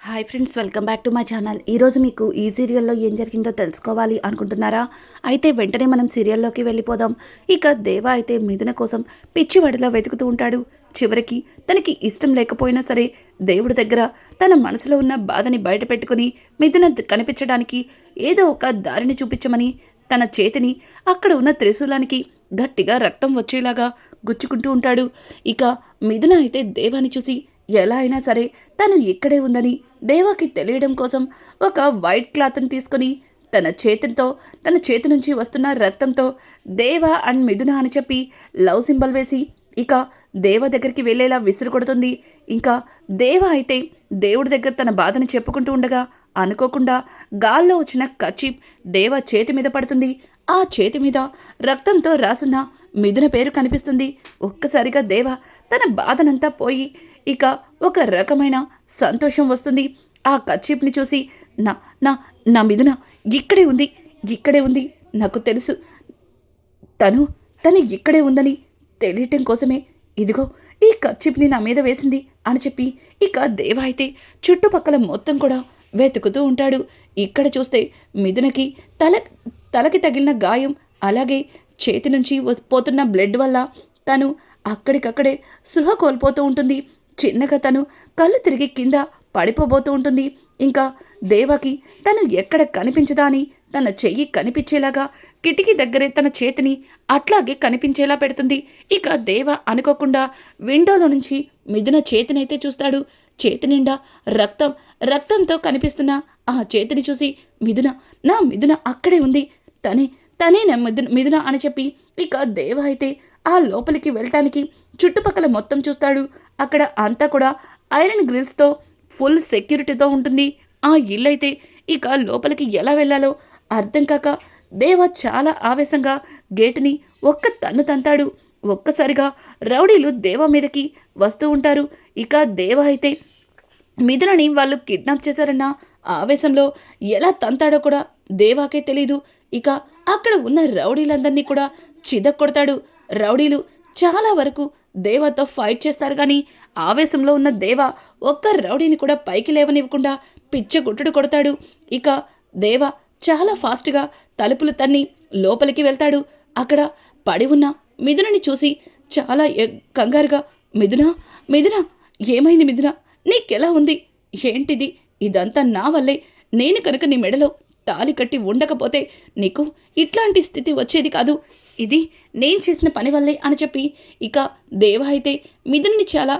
Hi friends welcome back to my channel ఈరోజు మీకు ఈ సీరియల్లో ఏం జరిగిందో తెలుసుకోవాలి అనుకుంటున్నారా? అయితే వెంటనే మనం సీరియల్లోకి వెళ్ళిపోదాం. ఇక దేవ అయితే మిథున కోసం పిచ్చివాడిలా వెతుకుతూ ఉంటాడు. చివరికి తనకి ఇష్టం లేకపోయినా సరే దేవుడి దగ్గర తన మనసులో ఉన్న బాధని బయటపెట్టుకుని మిథున కనిపించడానికి ఏదో ఒక దారిని చూపించమని తన చేతిని అక్కడ ఉన్న త్రిశూలానికి గట్టిగా రక్తం వచ్చేలాగా గుచ్చుకుంటూ ఉంటాడు. ఇక మిథున అయితే దేవాన్ని చూసి ఎలా అయినా సరే తను ఇక్కడే ఉందని దేవాకి తెలియడం కోసం ఒక వైట్ క్లాత్ని తీసుకొని తన చేతితో తన చేతి నుంచి వస్తున్న రక్తంతో దేవ అండ్ మిథున అని చెప్పి లవ్ సింబల్ వేసి ఇక దేవ దగ్గరికి వెళ్ళేలా విసురు కొడుతుంది ఇంకా దేవ అయితే దేవుడి దగ్గర తన బాధను చెప్పుకుంటూ ఉండగా అనుకోకుండా గాల్లో వచ్చిన కచీప్ దేవ చేతి మీద పడుతుంది. ఆ చేతి మీద రక్తంతో రాసున్న మిథున పేరు కనిపిస్తుంది. ఒక్కసారిగా దేవ తన బాధనంతా పోయి ఇక ఒక రకమైన సంతోషం వస్తుంది. ఆ కచ్చిప్ని చూసి నా నా నా మిథున ఇక్కడే ఉంది ఇక్కడే ఉంది నాకు తెలుసు. తను తను ఇక్కడే ఉందని తెలియటం కోసమే ఇదిగో ఈ కచ్చిప్ని నా మీద వేసింది అని చెప్పి ఇక దేవ అయితే చుట్టుపక్కల మొత్తం కూడా వెతుకుతూ ఉంటాడు. ఇక్కడ చూస్తే మిథునకి తల తలకి తగిలిన గాయం అలాగే చేతి నుంచి పోతున్న బ్లడ్ వల్ల తను అక్కడికక్కడే సృహ కోల్పోతూ ఉంటుంది. చిన్నగా తను కళ్ళు తిరిగి కింద పడిపోబోతూ ఉంటుంది. ఇంకా దేవకి తను ఎక్కడ కనిపించదా అని తన చెయ్యి కనిపించేలాగా కిటికీ దగ్గరే తన చేతిని అట్లాగే కనిపించేలా పెడుతుంది. ఇక దేవ అనుకోకుండా విండోలో నుంచి మిథున చేతినైతే చూస్తాడు. చేతి నిండా రక్తం రక్తంతో కనిపిస్తున్న ఆ చేతిని చూసి మిథున నా మిథున అక్కడే ఉంది. తనే తనే నా మిథున మిథున అని చెప్పి ఇక దేవ అయితే ఆ లోపలికి వెళ్ళటానికి చుట్టుపక్కల మొత్తం చూస్తాడు. అక్కడ అంతా కూడా ఐరన్ గ్రిల్స్తో ఫుల్ సెక్యూరిటీతో ఉంటుంది. ఆ ఇల్లు అయితే ఇక లోపలికి ఎలా వెళ్ళాలో అర్థం కాక దేవ చాలా ఆవేశంగా గేటుని ఒక్క తన్ను తంతాడు. ఒక్కసారిగా రౌడీలు దేవ మీదకి వస్తూ ఉంటారు. ఇక దేవ అయితే మిథునని వాళ్ళు కిడ్నాప్ చేశారన్న ఆవేశంలో ఎలా తంతాడో కూడా దేవాకే తెలీదు. ఇక అక్కడ ఉన్న రౌడీలందరినీ కూడా చిదక్కొడతాడు. రౌడీలు చాలా వరకు దేవాతో ఫైట్ చేస్తారు కానీ ఆవేశంలో ఉన్న దేవ ఒక్క రౌడీని కూడా పైకి లేవనివ్వకుండా పిచ్చ గుట్టుడు కొడతాడు. ఇక దేవ చాలా ఫాస్ట్గా తలుపులు తన్ని లోపలికి వెళ్తాడు. అక్కడ పడి ఉన్న మిథునని చూసి చాలా కంగారుగా మిథున మిథున ఏమైంది మిథున? నీకెలా ఉంది? ఏంటిది? ఇదంతా నా వల్లే. నేను కనుక నీ మెడలో తాలి కట్టి ఉండకపోతే నీకు ఇట్లాంటి స్థితి వచ్చేది కాదు. ఇది నేను చేసిన పని వల్లే అని చెప్పి ఇక దేవ అయితే మిథున్ని చాలా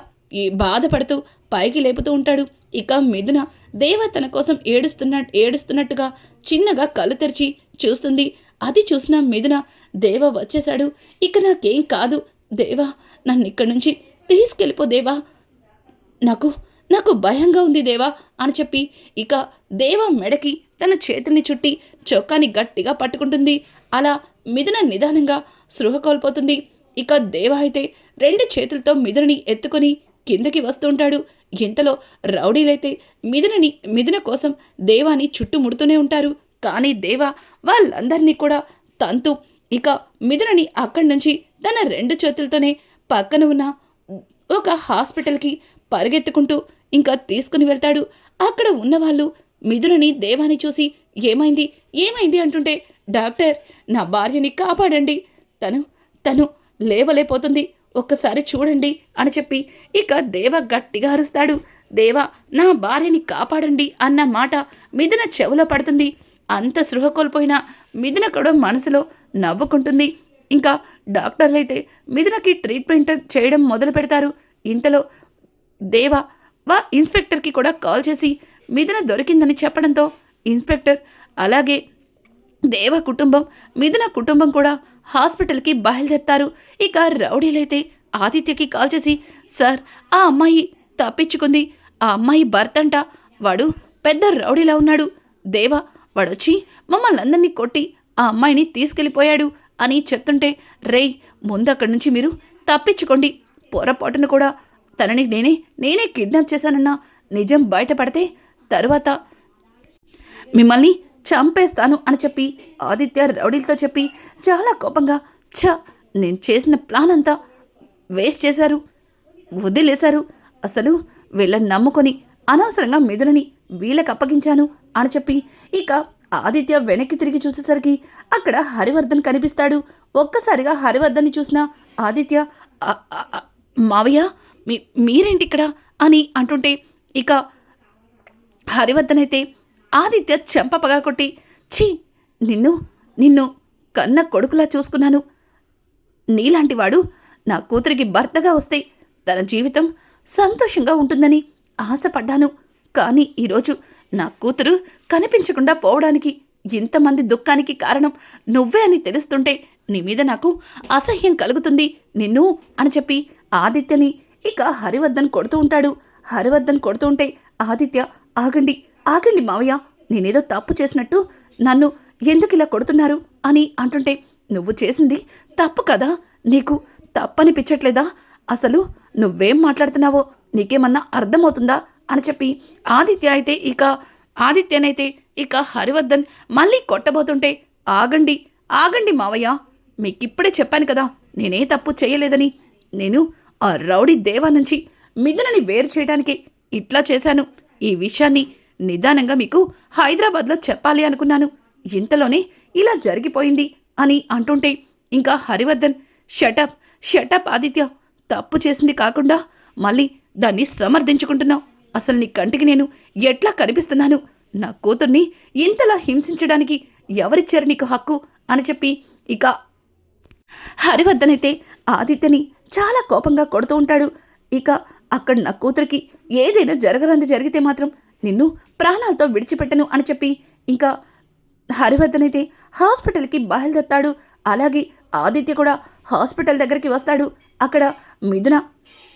బాధపడుతూ పైకి లేపుతూ ఉంటాడు. ఇక మిథున దేవ తన కోసం ఏడుస్తున్న ఏడుస్తున్నట్టుగా చిన్నగా కళ్ళు తెరిచి చూస్తుంది. అది చూసిన మిథున దేవ వచ్చేశాడు. ఇక నాకేం కాదు దేవా. నన్ను ఇక్కడి నుంచి తీసుకెళ్ళిపో దేవా. నాకు నాకు భయంగా ఉంది దేవా అని చెప్పి ఇక దేవ మెడకి తన చేతుల్ని చుట్టి చొక్కాని గట్టిగా పట్టుకుంటుంది. అలా మిథున నిదానంగా స్పృహ కోల్పోతుంది. ఇక దేవ అయితే రెండు చేతులతో మిథునని ఎత్తుకొని కిందకి వస్తుంటాడు ఇంతలో రౌడీలైతే మిథునని మిథున కోసం దేవాని చుట్టుముడుతూనే ఉంటారు. కానీ దేవ వాళ్ళందరినీ కూడా తంతు ఇక మిథునని అక్కడి నుంచి తన రెండు చేతులతోనే పక్కన ఉన్న ఒక హాస్పిటల్కి పరిగెత్తుకుంటూ ఇంకా తీసుకుని వెళ్తాడు. అక్కడ ఉన్నవాళ్ళు మిథునని దేవాన్ని చూసి ఏమైంది? ఏమైంది? అంటుంటే డాక్టర్ నా భార్యని కాపాడండి. తను తను లేవలేపోతుంది ఒక్కసారి చూడండి అని చెప్పి ఇక దేవ గట్టిగా అరుస్తాడు. దేవ నా భార్యని కాపాడండి అన్న మాట మిథున చెవులో పడుతుంది. అంత సృహ కోల్పోయిన మిథున కూడా మనసులో నవ్వుకుంటుంది. ఇంకా డాక్టర్లు అయితే మిథునకి ట్రీట్మెంట్ చేయడం మొదలు పెడతారు ఇంతలో దేవ వా ఇన్స్పెక్టర్కి కూడా కాల్ చేసి మిథున దొరికిందని చెప్పడంతో ఇన్స్పెక్టర్ అలాగే దేవ కుటుంబం మిథున కుటుంబం కూడా హాస్పిటల్కి బయలుదేరుతారు. ఇక రౌడీలైతే ఆదిత్యకి కాల్ చేసి సార్ ఆ అమ్మాయి తప్పించుకుంది. ఆ అమ్మాయి భర్త అంట వాడు పెద్ద రౌడీలా ఉన్నాడు. దేవ వాడొచ్చి మమ్మల్ని అందరినీ కొట్టి ఆ అమ్మాయిని తీసుకెళ్ళిపోయాడు అని చెప్తుంటే రేయ్ ముందు అక్కడి నుంచి మీరు తప్పించుకోండి. పొరపాటును కూడా తనని నేనే నేనే కిడ్నాప్ చేశానన్న నిజం బయటపడితే తరువాత మిమ్మల్ని చంపేస్తాను అని చెప్పి ఆదిత్య రౌడీలతో చెప్పి చాలా కోపంగా ఛ నేను చేసిన ప్లాన్ అంతా వేస్ట్ చేశారు వదిలేశారు అసలు వీళ్ళని నమ్ముకొని అనవసరంగా మెదులని వీళ్ళకి అప్పగించాను అని చెప్పి ఇక ఆదిత్య వెనక్కి తిరిగి చూసేసరికి అక్కడ హరివర్ధన్ కనిపిస్తాడు. ఒక్కసారిగా హరివర్ధన్ని చూసిన ఆదిత్య మావయ్య మీ మీరేంటి ఇక్కడ అని అంటుంటే ఇక హరివర్ధన్ అయితే ఆదిత్య చెంప పగా కొట్టి ఛీ నిన్ను నిన్ను కన్న కొడుకులా చూసుకున్నాను. నీలాంటివాడు నా కూతురికి భర్తగా వస్తే తన జీవితం సంతోషంగా ఉంటుందని ఆశపడ్డాను. కానీ ఈరోజు నా కూతురు కనిపించకుండా పోవడానికి ఇంతమంది దుఃఖానికి కారణం నువ్వే అని తెలుస్తుంటే నీ మీద నాకు అసహ్యం కలుగుతుంది నిన్ను అని చెప్పి ఆదిత్యని ఇక హరివర్ధన్ కొడుతూ ఉంటాడు. హరివర్ధన్ కొడుతూ ఉంటే ఆదిత్య ఆగండి ఆగండి మావయ్య నేనేదో తప్పు చేసినట్టు నన్ను ఎందుకు ఇలా కొడుతున్నారు? అని అంటుంటే నువ్వు చేసింది తప్పు కదా నీకు తప్పనిపించట్లేదా? అసలు నువ్వేం మాట్లాడుతున్నావో నీకేమన్నా అర్థమవుతుందా? అని చెప్పి ఆదిత్య అయితే ఇక ఆదిత్యనైతే ఇక హరివర్ధన్ మళ్ళీ కొట్టబోతుంటే ఆగండి ఆగండి మావయ్య మీకిప్పుడే చెప్పాను కదా నేనే తప్పు చేయలేదని నేను ఆ రౌడీ దేవా నుంచి మిథునని వేరు చేయడానికి ఇట్లా చేశాను. ఈ విషయాన్ని నిదానంగా మీకు హైదరాబాద్లో చెప్పాలి అనుకున్నాను. ఇంతలోనే ఇలా జరిగిపోయింది అని అంటుంటే ఇంకా హరివర్ధన్ షటప్ షటప్ ఆదిత్య. తప్పు చేసింది కాకుండా మళ్ళీ దాన్ని సమర్థించుకుంటున్నావు. అసలు నీ కంటికి నేను ఎట్లా కనిపిస్తున్నాను? నా కూతుర్ని ఇంతలా హింసించడానికి ఎవరిచ్చారు నీకు హక్కు? అని చెప్పి ఇక హరివర్ధన్ అయితే ఆదిత్యని చాలా కోపంగా కొడుతూ ఉంటాడు. ఇక అక్కడ నా కూతురికి ఏదైనా జరగరంది జరిగితే మాత్రం నిన్ను ప్రాణాలతో విడిచిపెట్టను అని చెప్పి ఇంకా హరివర్ధన్ అయితే హాస్పిటల్కి బయలుదేరుతాడు. అలాగే ఆదిత్య కూడా హాస్పిటల్ దగ్గరికి వస్తాడు. అక్కడ మిథున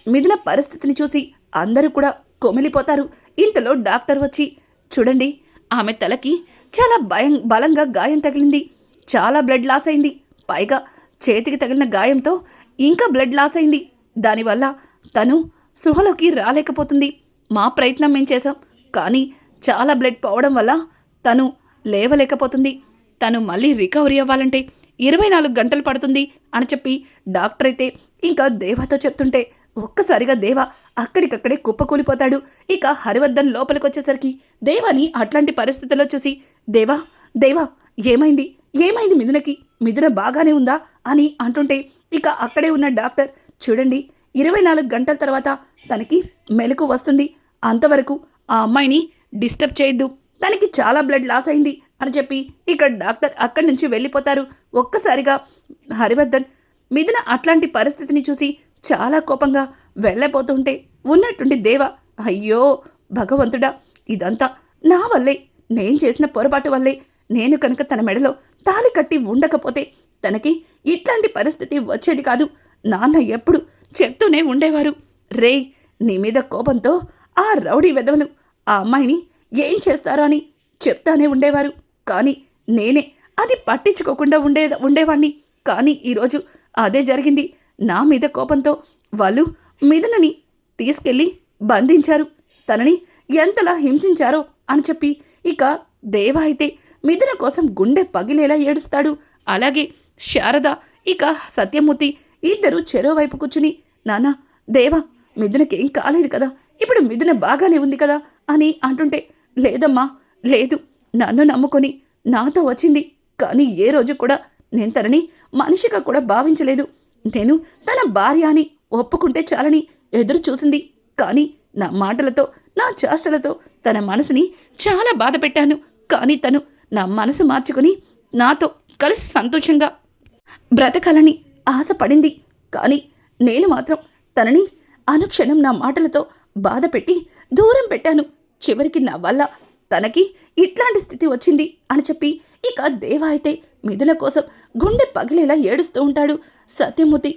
మిథున పరిస్థితిని చూసి అందరూ కూడా కొమిలిపోతారు. ఇంతలో డాక్టర్ వచ్చి చూడండి ఆమె తలకి చాలా భయం బలంగా గాయం తగిలింది. చాలా బ్లడ్ లాస్ అయింది. పైగా చేతికి తగిలిన గాయంతో ఇంకా బ్లడ్ లాస్ అయింది. దానివల్ల తను సృహలోకి రాలేకపోతుంది. మా ప్రయత్నం మేము చేశాం. కానీ చాలా బ్లడ్ పోవడం వల్ల తను లేవలేకపోతుంది. తను మళ్ళీ రికవరీ అవ్వాలంటే ఇరవై నాలుగు గంటలు పడుతుంది అని చెప్పి డాక్టర్ అయితే ఇంకా దేవతో చెప్తుంటే ఒక్కసారిగా దేవ అక్కడికక్కడే కుప్పకూలిపోతాడు. ఇక హరివర్ధన్ లోపలికి వచ్చేసరికి దేవాని అట్లాంటి పరిస్థితుల్లో చూసి దేవా దేవా ఏమైంది? ఏమైంది మిథునకి? మిథున బాగానే ఉందా? అని అంటుంటే ఇక అక్కడే ఉన్న డాక్టర్ చూడండి ఇరవై నాలుగు గంటల తర్వాత తనకి మెలకు వస్తుంది. అంతవరకు ఆ అమ్మాయిని డిస్టర్బ్ చేయొద్దు. తనకి చాలా బ్లడ్ లాస్ అయింది అని చెప్పి ఇక్కడ డాక్టర్ అక్కడి నుంచి వెళ్ళిపోతారు. ఒక్కసారిగా హరివర్ధన్ మిథున అట్లాంటి పరిస్థితిని చూసి చాలా కోపంగా వెళ్ళబోతుంటే ఉన్నట్టుండి దేవ అయ్యో భగవంతుడా ఇదంతా నా వల్లే. నేను చేసిన పొరపాటు వల్లే. నేను కనుక తన మెడలో తాలి కట్టి ఉండకపోతే తనకి ఇట్లాంటి పరిస్థితి వచ్చేది కాదు. నాన్న ఎప్పుడు చెప్తూనే ఉండేవారు. రే నీ మీద కోపంతో ఆ రౌడీ వెధవలు ఆ అమ్మాయిని ఏం చేస్తారో అని చెప్తానే ఉండేవారు. కానీ నేనే అది పట్టించుకోకుండా ఉండే ఉండేవాణ్ణి. కానీ ఈరోజు అదే జరిగింది. నా మీద కోపంతో వాళ్ళు మిథునని తీసుకెళ్ళి బంధించారు. తనని ఎంతలా హింసించారో అని చెప్పి ఇక దేవ అయితే మిథున కోసం గుండె పగిలేలా ఏడుస్తాడు. అలాగే శారద ఇక సత్యమూర్తి ఇద్దరు చెరోవైపు కూర్చుని నాన్న దేవా మిథునకేం కాలేదు కదా? ఇప్పుడు మిథున బాగానే ఉంది కదా? అని అంటుంటే లేదమ్మా లేదు. నన్ను నమ్ముకొని నాతో వచ్చింది. కానీ ఏ రోజు కూడా నేను తనని మనిషిగా కూడా భావించలేదు. నేను తన భార్య అని ఒప్పుకుంటే చాలని ఎదురు చూసింది. కానీ నా మాటలతో నా చేష్టలతో తన మనసుని చాలా బాధ పెట్టాను కానీ తను నా మనసు మార్చుకుని నాతో కలిసి సంతోషంగా బ్రతకాలని ఆశపడింది. కానీ నేను మాత్రం తనని అనుక్షణం నా మాటలతో బాధ పెట్టి దూరం పెట్టాను. చివరికి నా వల్ల తనకి ఇట్లాంటి స్థితి వచ్చింది అని చెప్పి ఇక దేవా అయితే మిథున కోసం గుండె పగిలేలా ఏడుస్తూ ఉంటాడు సత్యమూర్తి.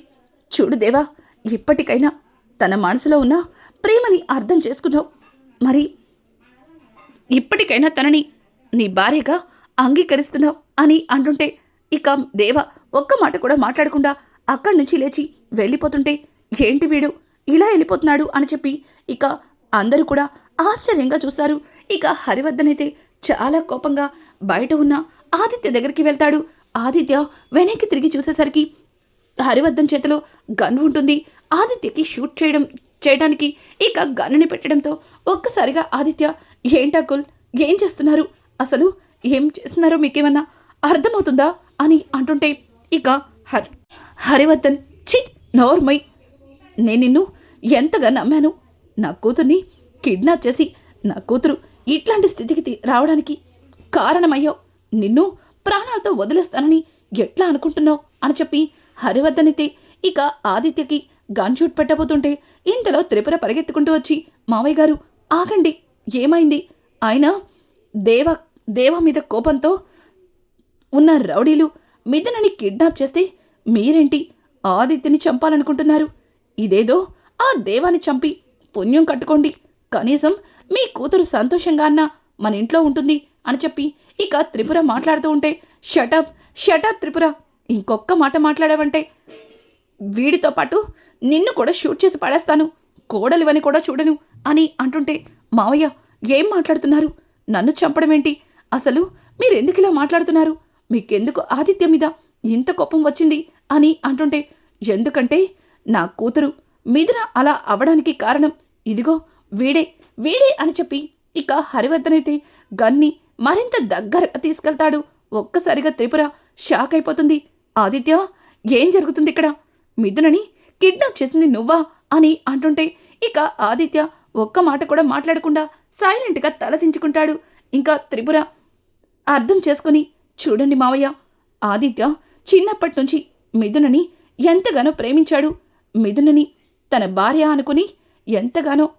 చూడు దేవా ఇప్పటికైనా తన మనసులో ఉన్న ప్రేమని అర్థం చేసుకున్నావు. మరి ఇప్పటికైనా తనని నీ భార్యగా అంగీకరిస్తున్నావు అని అంటుంటే ఇక దేవ ఒక్క మాట కూడా మాట్లాడకుండా అక్కడి నుంచి లేచి వెళ్ళిపోతుంటే ఏంటి వీడు? ఇలా వెళ్ళిపోతున్నాడు అని చెప్పి ఇక అందరూ కూడా ఆశ్చర్యంగా చూస్తారు. ఇక హరివర్ధన్ అయితే చాలా కోపంగా బయట ఉన్న ఆదిత్య దగ్గరికి వెళ్తాడు. ఆదిత్య వెనక్కి తిరిగి చూసేసరికి హరివర్ధన్ చేతిలో గన్ ఉంటుంది. ఆదిత్యకి షూట్ చేయడం చేయడానికి ఇక గన్నుని పెట్టడంతో ఒక్కసారిగా ఆదిత్య ఏంటకుల్ ఏం చేస్తున్నారు? అసలు ఏం చేస్తున్నారో మీకేమన్నా అర్థమవుతుందా? అని అంటుంటే ఇక హర్ హరివర్ధన్ చి నోర్మై నేను నిన్ను ఎంతగా నమ్మాను? నా కూతుర్ని కిడ్నాప్ చేసి నా కూతురు ఇట్లాంటి స్థితికి రావడానికి కారణమయ్యో నిన్ను ప్రాణాలతో వదిలేస్తానని ఎట్లా అనుకుంటున్నావు? అని చెప్పి హరివర్ధన్ ఇక ఆదిత్యకి గన్ షూట్ పెట్టబోతుంటే ఇంతలో త్రిపుర పరిగెత్తుకుంటూ వచ్చి మావయ్య గారు ఆగండి ఏమైంది? ఆయన దేవ దేవ మీద కోపంతో ఉన్న రౌడీలు మిథునని కిడ్నాప్ చేస్తే మీరేంటి ఆదిత్యని చంపాలనుకుంటున్నారు? ఇదేదో ఆ దేవాన్ని చంపి పుణ్యం కట్టుకోండి. కనీసం మీ కూతురు సంతోషంగా అన్నా మన ఇంట్లో ఉంటుంది అని చెప్పి ఇక త్రిపుర మాట్లాడుతూ ఉంటే షటప్ షటప్ త్రిపుర. ఇంకొక్క మాట మాట్లాడావంటే వీడితో పాటు నిన్ను కూడా షూట్ చేసి పడేస్తాను. కోడలివని కూడా చూడను అని అంటుంటే మావయ్య ఏం మాట్లాడుతున్నారు? నన్ను చంపడమేంటి? అసలు మీరెందుకు ఇలా మాట్లాడుతున్నారు? మీకెందుకు ఆదిత్య మీద ఇంత కోపం వచ్చింది అని అంటుంటే ఎందుకంటే నా కూతురు మిథున అలా అవడానికి కారణం ఇదిగో వీడే వీడే అని చెప్పి ఇక హరివర్ధనైతే గన్ని మరింత దగ్గరగా తీసుకెళ్తాడు. ఒక్కసారిగా త్రిపుర షాక్ అయిపోతుంది. ఆదిత్య ఏం జరుగుతుంది ఇక్కడ? మిథునని కిడ్నాప్ చేసింది నువ్వా అని అంటుంటే ఇక ఆదిత్య ఒక్క మాట కూడా మాట్లాడకుండా సైలెంట్గా తల దించుకుంటాడు. ఇంకా త్రిపుర అర్థం చేసుకుని చూడండి మావయ్య ఆదిత్య చిన్నప్పటి నుంచి మిథునని ఎంతగానో ప్రేమించాడు. మిథునని తన భార్య అనుకుని ఎంతగానో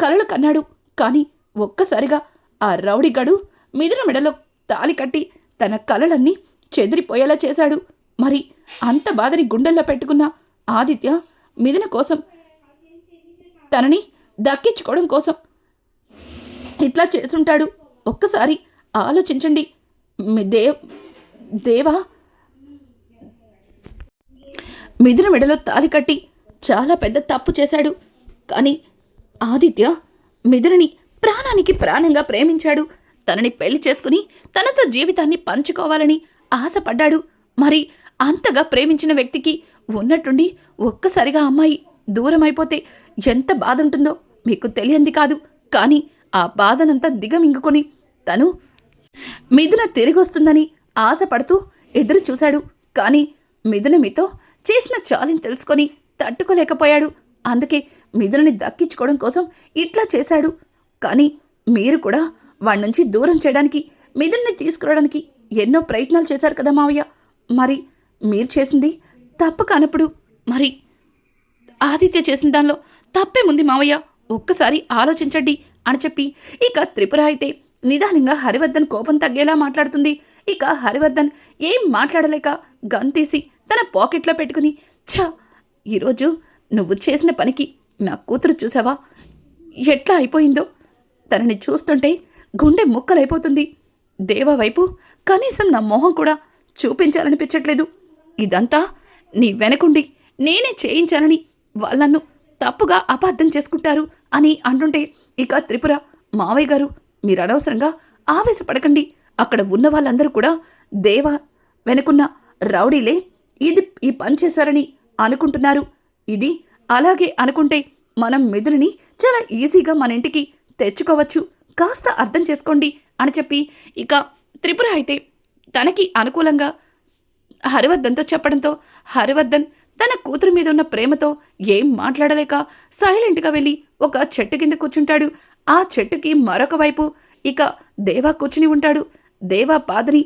కలలు కన్నాడు. కానీ ఒక్కసారిగా ఆ రౌడీగాడు మిథున మెడలో తాలి కట్టి తన కలలన్నీ చెదిరిపోయేలా చేశాడు. మరి అంత బాధని గుండెల్లో పెట్టుకున్న ఆదిత్య మిథున కోసం తనని దక్కించుకోవడం కోసం ఇట్లా చేసుంటాడు ఒక్కసారి ఆలోచించండి. దేవ్ దేవా? మిథున మెడలో తాలి కట్టి చాలా పెద్ద తప్పు చేశాడు. కానీ ఆదిత్య మిథునని ప్రాణానికి ప్రాణంగా ప్రేమించాడు. తనని పెళ్ళి చేసుకుని తనతో జీవితాన్ని పంచుకోవాలని ఆశపడ్డాడు. మరి అంతగా ప్రేమించిన వ్యక్తికి ఉన్నట్టుండి ఒక్కసారిగా అమ్మాయి దూరం అయిపోతే ఎంత బాధ ఉంటుందో మీకు తెలియంది కాదు. కానీ ఆ బాధనంతా దిగమింగుకొని తను మిథున తిరిగొస్తుందని ఆశపడుతూ ఎదురు చూశాడు. కానీ మిథున మీతో చేసిన చాలిని తెలుసుకొని తట్టుకోలేకపోయాడు. అందుకే మిథునని దక్కించుకోవడం కోసం ఇట్లా చేశాడు. కానీ మీరు కూడా వాడి నుంచి దూరం చేయడానికి మిథున్ని తీసుకురావడానికి ఎన్నో ప్రయత్నాలు చేశారు కదా మావయ్య. మరి మీరు చేసింది తప్పు కానప్పుడు మరి ఆదిత్య చేసిన దానిలో తప్పేముంది మావయ్య. ఒక్కసారి ఆలోచించండి అని చెప్పి ఇక త్రిపుర అయితే నిదానంగా హరివర్ధన్ కోపం తగ్గేలా మాట్లాడుతుంది. ఇక హరివర్ధన్ ఏం మాట్లాడలేక గన్ తీసి తన పాకెట్లో పెట్టుకుని ఛా ఈరోజు నువ్వు చేసిన పనికి నా కూతురు చూసావా? ఎట్లా అయిపోయిందో? తనని చూస్తుంటే గుండె ముక్కలైపోతుంది. దేవ వైపు కనీసం నా మొహం కూడా చూపించాలనిపించట్లేదు. ఇదంతా నీ వెనకుండి నేనే చేయించానని వాళ్ళను తప్పుగా అపార్థం చేసుకుంటారు అని అంటుంటే ఇక త్రిపుర మావయ్య గారు మీరు అనవసరంగా ఆవేశపడకండి. అక్కడ ఉన్న వాళ్ళందరూ కూడా దేవ వెనుకున్న రౌడీలే ఇది ఈ పని చేశారని అనుకుంటున్నారు. ఇది అలాగే అనుకుంటే మనం మెదులుని చాలా ఈజీగా మన ఇంటికి తెచ్చుకోవచ్చు. కాస్త అర్థం చేసుకోండి అని చెప్పి ఇక త్రిపుర అయితే తనకి అనుకూలంగా హరివర్ధన్తో చెప్పడంతో హరివర్ధన్ తన కూతురు మీద ఉన్న ప్రేమతో ఏం మాట్లాడలేక సైలెంట్గా వెళ్ళి ఒక చెట్టు కింద కూర్చుంటాడు. ఆ చెట్టుకి మరొక వైపు ఇక దేవా కూర్చుని ఉంటాడు. దేవా బాధని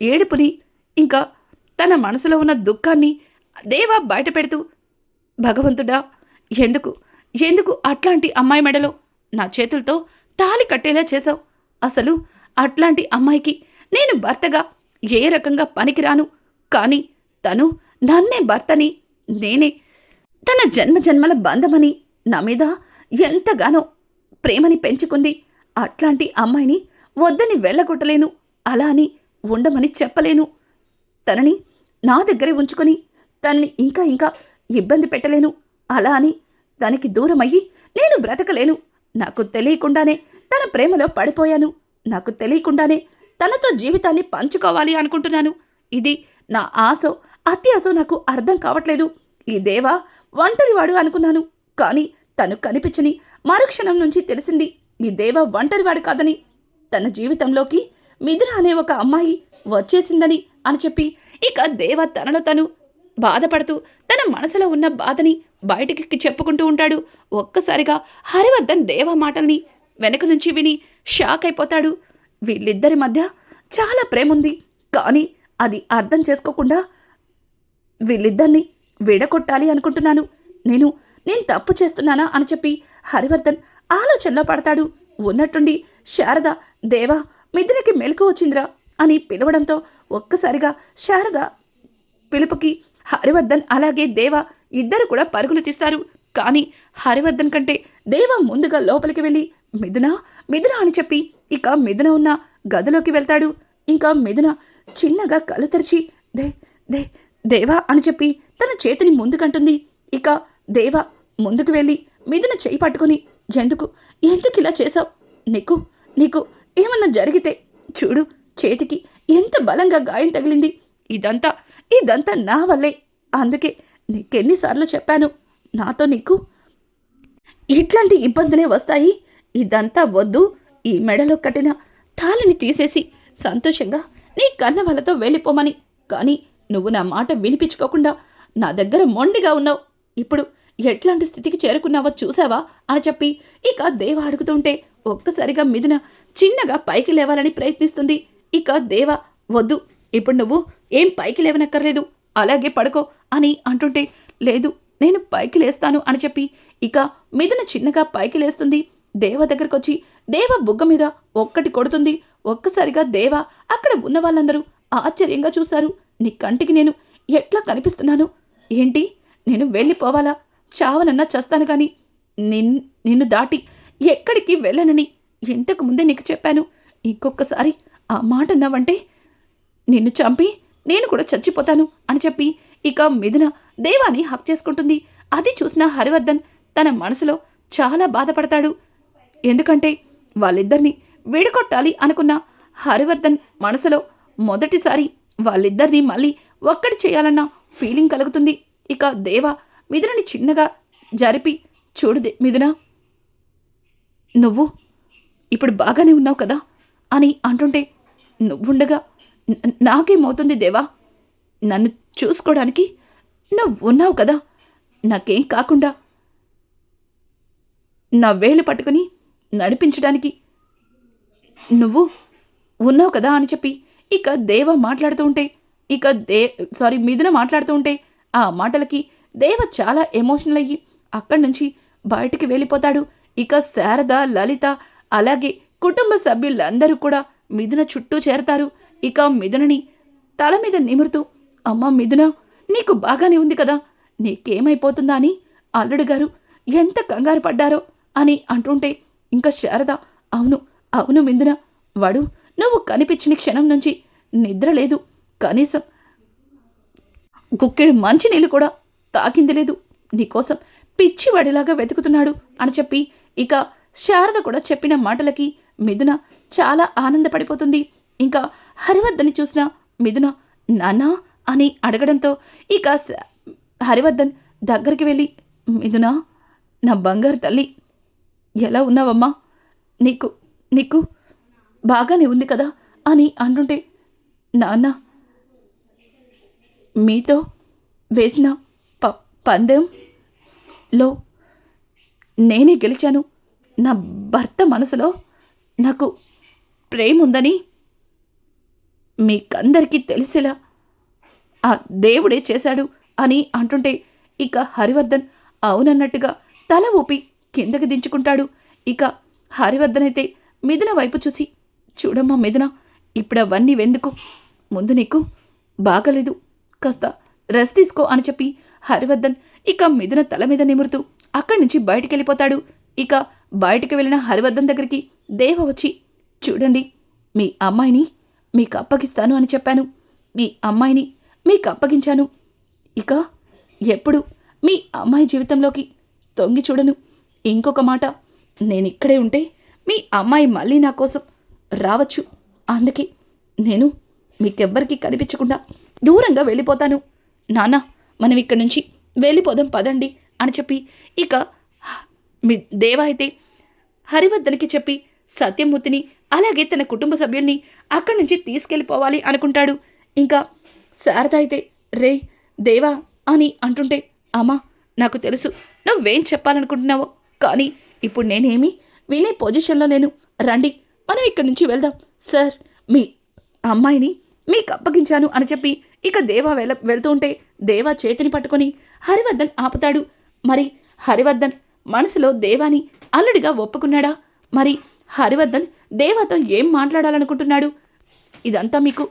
ఏడుపుని ఇంకా తన మనసులో ఉన్న దుఃఖాన్ని దేవా బయట పెడుతూ భగవంతుడా ఎందుకు ఎందుకు అట్లాంటి అమ్మాయి మెడలో నా చేతులతో తాలి కట్టేలా చేశావు? అసలు అట్లాంటి అమ్మాయికి నేను భర్తగా ఏ రకంగా పనికిరాను? కానీ తను నన్నే భర్తని నేనే తన జన్మ జన్మల బంధమని నా మీద ఎంతగానో ప్రేమని పెంచుకుంది. అట్లాంటి అమ్మాయిని వద్దని వెళ్ళగొట్టలేను. అలా అని ఉండమని చెప్పలేను. తనని నా దగ్గరే ఉంచుకొని తనని ఇంకా ఇంకా ఇబ్బంది పెట్టలేను. అలా అని తనకి దూరమయ్యి నేను బ్రతకలేను. నాకు తెలియకుండానే తన ప్రేమలో పడిపోయాను. నాకు తెలియకుండానే తనతో జీవితాన్ని పంచుకోవాలి అనుకుంటున్నాను. ఇది నా ఆశో అత్యాసో నాకు అర్థం కావట్లేదు. ఈ దేవా ఒంటరివాడు అనుకున్నాను. కానీ తను కనిపించని మరుక్షణం నుంచి తెలిసింది ఈ దేవ ఒంటరివాడు కాదని. తన జీవితంలోకి మిథున అనే ఒక అమ్మాయి వచ్చేసిందని అని చెప్పి ఇక దేవ తనలో తను బాధపడుతూ తన మనసులో ఉన్న బాధని బయటికి చెప్పుకుంటూ ఉంటాడు. ఒక్కసారిగా హరివర్ధన్ దేవ మాటల్ని వెనక నుంచి విని షాక్ అయిపోతాడు. వీళ్ళిద్దరి మధ్య చాలా ప్రేమ ఉంది. కానీ అది అర్థం చేసుకోకుండా వీళ్ళిద్దరిని విడగొట్టాలి అనుకుంటున్నాను. నేను నేను తప్పు చేస్తున్నానా అని చెప్పి హరివర్ధన్ ఆలోచనలో పడతాడు. ఉన్నట్టుండి శారద దేవా మిథునకి మెలకు వచ్చిందిరా అని పిలవడంతో ఒక్కసారిగా శారద పిలుపుకి హరివర్ధన్ అలాగే దేవ ఇద్దరు కూడా పరుగులు తీస్తారు. కానీ హరివర్ధన్ కంటే దేవ ముందుగా లోపలికి వెళ్ళి మిథున మిథున అని చెప్పి ఇక మిథున ఉన్న గదిలోకి వెళ్తాడు. ఇంకా మిథున చిన్నగా కళ్ళు తెరిచి దే దే దేవా అని చెప్పి తన చేతిని ముందుకంటుంది. ఇక దేవ ముందుకు వెళ్ళి మిథున చేయి పట్టుకుని ఎందుకు? ఎందుకు ఇలా చేశావు? నీకు నీకు ఏమన్నా జరిగితే చూడు చేతికి ఎంత బలంగా గాయం తగిలింది. ఇదంతా ఇదంతా నా వల్లే. అందుకే నీకెన్నిసార్లు చెప్పాను నాతో నీకు ఇట్లాంటి ఇబ్బందులే వస్తాయి. ఇదంతా వద్దు. ఈ మెడలో కట్టిన తాళిని తీసేసి సంతోషంగా నీ కన్న వాళ్ళతో వెళ్ళిపోమని. కానీ నువ్వు నా మాట వినిపించుకోకుండా నా దగ్గర మొండిగా ఉన్నావు. ఇప్పుడు ఎట్లాంటి స్థితికి చేరుకున్నావో చూసావా అని చెప్పి ఇక దేవ అడుగుతుంటే ఒక్కసారిగా మిథున చిన్నగా పైకి లేవాలని ప్రయత్నిస్తుంది. ఇక దేవ వద్దు ఇప్పుడు నువ్వు ఏం పైకి లేవనక్కర్లేదు అలాగే పడుకో అని అంటుంటే లేదు నేను పైకి లేస్తాను అని చెప్పి ఇక మిథున చిన్నగా పైకి లేస్తుంది. దేవ దగ్గరకు వచ్చి దేవ బుగ్గ మీద ఒక్కటి కొడుతుంది. ఒక్కసారిగా దేవ అక్కడ ఉన్న వాళ్ళందరూ ఆశ్చర్యంగా చూస్తారు. నీ కంటికి నేను ఎట్లా కనిపిస్తున్నాను? ఏంటి? నేను వెళ్ళిపోవాలా? చావనన్నా చస్తాను కానీ నిన్ నిన్ను దాటి ఎక్కడికి వెళ్ళనని ఇంతకు ముందే నీకు చెప్పాను. ఇంకొకసారి ఆ మాట అన్నావంటే నిన్ను చంపి నేను కూడా చచ్చిపోతాను అని చెప్పి ఇక మిథున దేవాన్ని హక్ చేసుకుంటుంది. అది చూసిన హరివర్ధన్ తన మనసులో చాలా బాధపడతాడు. ఎందుకంటే వాళ్ళిద్దరిని విడగొట్టాలి అనుకున్న హరివర్ధన్ మనసులో మొదటిసారి వాళ్ళిద్దరిని మళ్ళీ ఒక్కటి చేయాలన్న ఫీలింగ్ కలుగుతుంది. ఇక దేవ మిథునని చిన్నగా జరిపి చూడు దే- మిథున నువ్వు ఇప్పుడు బాగానే ఉన్నావు కదా అని అంటుంటే నువ్వుండగా నాకేమవుతుంది దేవా? నన్ను చూసుకోవడానికి నువ్వు ఉన్నావు కదా? నాకేం కాకుండా నా వేలు పట్టుకుని నడిపించడానికి నువ్వు ఉన్నావు కదా అని చెప్పి ఇక దేవ మాట్లాడుతూ ఉంటే ఇక దే సారీ మిథున మాట్లాడుతూ ఉంటే ఆ మాటలకి దేవ చాలా ఎమోషనల్ అయ్యి అక్కడి నుంచి బయటికి వెళ్ళిపోతాడు. ఇక శారద లలిత అలాగే కుటుంబ సభ్యులందరూ కూడా మిథున చుట్టూ చేరతారు. ఇక మిథునని తల మీద నిమురుతూ అమ్మ మిథున నీకు బాగానే ఉంది కదా నీకేమైపోతుందా అని అల్లుడు గారు ఎంత కంగారు పడ్డారో అని అంటుంటే ఇంకా శారద అవును అవును మిథున వాడు నువ్వు కనిపించిన క్షణం నుంచి నిద్ర లేదు. కనీసం గుక్కెడు మంచినీళ్ళు కూడా తాకింది లేదు. నీకోసం పిచ్చివాడిలాగా వెతుకుతున్నాడు అని చెప్పి ఇక శారద కూడా చెప్పిన మాటలకి మిథున చాలా ఆనందపడిపోతుంది. ఇంకా హరివర్ధన్ని చూసిన మిథున నాన్నా అని అడగడంతో ఇక హరివర్ధన్ దగ్గరికి వెళ్ళి మిథున నా బంగారు తల్లి ఎలా ఉన్నావమ్మా? నీకు నీకు బాగానే ఉంది కదా? అని అంటుంటే నాన్న మీతో వేసిన ప పందెంలో నేనే గెలిచాను. నా భర్త మనసులో నాకు ప్రేమ ఉందని మీకందరికీ తెలిసేలా ఆ దేవుడే చేశాడు అని అంటుంటే ఇక హరివర్ధన్ అవునన్నట్టుగా తల ఊపి కిందకి దించుకుంటాడు. ఇక హరివర్ధన్ అయితే మిథున వైపు చూసి చూడమ్మా మిథున ఇప్పుడు అవన్నీ వెందుకు ముందు నీకు బాగలేదు. కాస్త రెస్ట్ తీసుకో అని చెప్పి హరివర్ధన్ ఇక మిథున తల మీద నిమురుతూ అక్కడి నుంచి బయటికి వెళ్ళిపోతాడు ఇక బయటికి వెళ్ళిన హరివర్ధన్ దగ్గరికి దేవ వచ్చి చూడండి మీ అమ్మాయిని మీకు అప్పగిస్తాను అని చెప్పాను. మీ అమ్మాయిని మీకు అప్పగించాను. ఇక ఎప్పుడు మీ అమ్మాయి జీవితంలోకి తొంగి చూడను. ఇంకొక మాట నేను ఇక్కడే ఉంటే మీ అమ్మాయి మళ్ళీ నా కోసం రావచ్చు. అందుకే నేను మీకెవ్వరికీ కనిపించకుండా దూరంగా వెళ్ళిపోతాను. నాన్న మనం ఇక్కడి నుంచి వెళ్ళిపోదాం పదండి అని చెప్పి ఇక మీ దేవ అయితే హరివర్ధన్కి చెప్పి సత్యమూర్తిని అలాగే తన కుటుంబ సభ్యుల్ని అక్కడి నుంచి తీసుకెళ్ళిపోవాలి అనుకుంటాడు. ఇంకా శారద అయితే రే దేవా అని అంటుంటే అమ్మా నాకు తెలుసు నువ్వేం చెప్పాలనుకుంటున్నావో కానీ ఇప్పుడు నేనేమి వినే పొజిషన్లో లేను. రండి మనం ఇక్కడి నుంచి వెళ్దాం. సార్ మీ అమ్మాయిని మీకు అప్పగించాను అని చెప్పి ఇక దేవా వెళ వెళ్తూ ఉంటే దేవా చేతిని పట్టుకొని హరివర్ధన్ ఆపుతాడు. మరి హరివర్ధన్ మనసులో దేవాని అల్లుడిగా ఒప్పుకున్నాడా? మరి హరివర్ధన్ దేవాతో ఏం మాట్లాడాలనుకుంటున్నాడు? ఇదంతా మీకు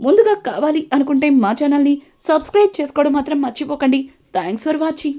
ముందుగా కావాలి అనుకుంటే మా ఛానల్ని సబ్స్క్రైబ్ చేసుకోవడం మాత్రం మర్చిపోకండి. Thanks for watching.